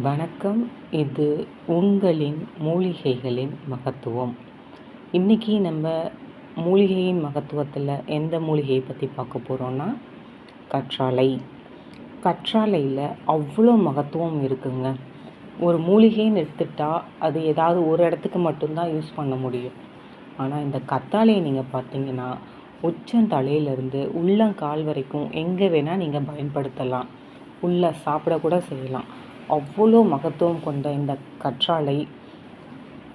வணக்கம். இது உங்களின் மூலிகைகளின் மகத்துவம். இன்றைக்கி நம்ம மூலிகையின் மகத்துவத்தில் எந்த மூலிகையை பற்றி பார்க்க போகிறோன்னா கற்றாழை. கற்றாழையில் அவ்வளோ மகத்துவம் இருக்குங்க. ஒரு மூலிகைன்னு எடுத்துட்டால் அது ஏதாவது ஒரு இடத்துக்கு மட்டும்தான் யூஸ் பண்ண முடியும். ஆனால் இந்த கத்தாழையை நீங்கள் பார்த்தீங்கன்னா உச்சந்தலையிலேருந்து உள்ளங்கால் வரைக்கும் எங்கே வேணால் நீங்கள் பயன்படுத்தலாம். உள்ளே சாப்பிடக்கூட செய்யலாம். அவ்வளோ மகத்துவம் கொண்ட இந்த கற்றாழை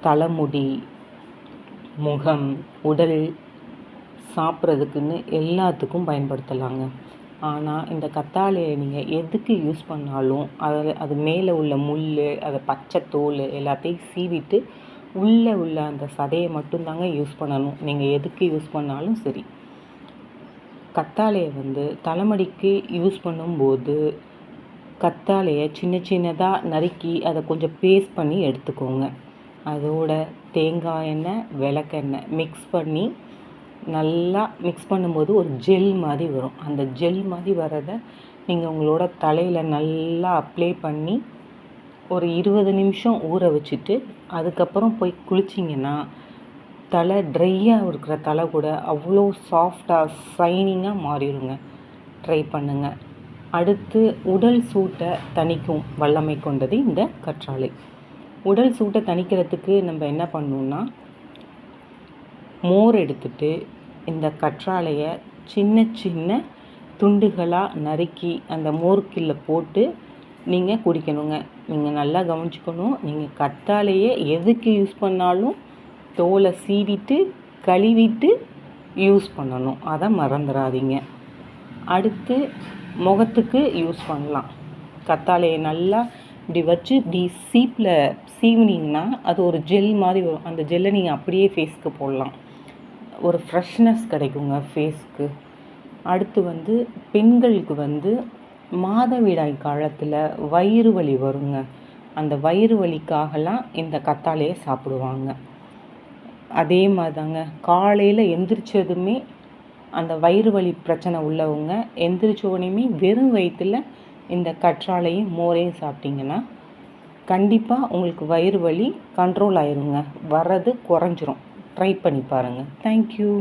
தலைமுடி முகம் உடல் சாப்பிட்றதுக்குன்னு எல்லாத்துக்கும் பயன்படுத்தலாங்க. ஆனால் இந்த கத்தாழையை நீங்கள் எதுக்கு யூஸ் பண்ணாலும் அதில் அது மேலே உள்ள முள் அதை பச்சை தோல் எல்லாத்தையும் சீவிட்டு உள்ளே உள்ள அந்த சதையை மட்டும்தாங்க யூஸ் பண்ணணும். நீங்கள் எதுக்கு யூஸ் பண்ணாலும் சரி. கத்தாழையை வந்து தலைமுடிக்கு யூஸ் பண்ணும்போது கத்தாழையை சின்ன சின்னதாக நறுக்கி அதை கொஞ்சம் பேஸ்ட் பண்ணி எடுத்துக்கோங்க. அதோட தேங்காய் எண்ணெய் விளக்கெண்ணெய் மிக்ஸ் பண்ணி நல்லா மிக்ஸ் பண்ணும்போது ஒரு ஜெல் மாதிரி வரும். அந்த ஜெல் மாதிரி வரதை நீங்கள் உங்களோட தலையில் நல்லா அப்ளை பண்ணி ஒரு இருபது நிமிஷம் ஊற வச்சுட்டு அதுக்கப்புறம் போய் குளிச்சிங்கன்னா தலை ட்ரையாக இருக்கிற தலை கூட அவ்வளோ சாஃப்டாக ஷைனிங்காக மாறிடுங்க. ட்ரை பண்ணுங்கள் அடுத்து உடல் சூட்டை தணிக்கும் வல்லமை கொண்டது இந்த கற்றாழை. உடல் சூட்டை தணிக்கிறதுக்கு நம்ம என்ன பண்ணணுன்னா மோர் எடுத்துட்டு இந்த கற்றாழையை சின்ன சின்ன துண்டுகளாக நறுக்கி அந்த மோர்க்கில் போட்டு நீங்கள் குடிக்கணுங்க. நீங்கள் நல்லா கவனிச்சுக்கணும். நீங்கள் கற்றாழையை எதுக்கு யூஸ் பண்ணாலும் தோலை சீவிட்டு கழுவிட்டு யூஸ் பண்ணணும். அதை மறந்துடாதீங்க அடுத்து முகத்துக்கு யூஸ் பண்ணலாம். கத்தாழையை நல்லா இப்படி வச்சு இப்படி சீப்பில் சீவினிங்கன்னா அது ஒரு ஜெல் மாதிரி வரும். அந்த ஜெல்லை நீங்கள் அப்படியே ஃபேஸ்க்கு போடலாம். ஒரு ஃப்ரெஷ்னஸ் கிடைக்குங்க ஃபேஸ்க்கு. அடுத்து வந்து பெண்களுக்கு வந்து மாதவிடாய் காலத்தில் வயிறு வலி வருங்க. அந்த வயிறு வலிக்காகலாம் இந்த கத்தாழையை சாப்பிடுவாங்க. அதே மாதிரிதாங்க காலையில் எந்திரிச்சதுமே அந்த வயிறு வலி பிரச்சனை உள்ளவங்க எந்திரிச்சோடனையுமே வெறும் வயிற்றில் இந்த கற்றாழையும் மோரையும் சாப்பிட்டிங்கன்னா கண்டிப்பாக உங்களுக்கு வயிறு வலி கண்ட்ரோல் ஆயிருங்க. வர்றது குறைஞ்சிரும். ட்ரை பண்ணி பாருங்கள் தேங்க்யூ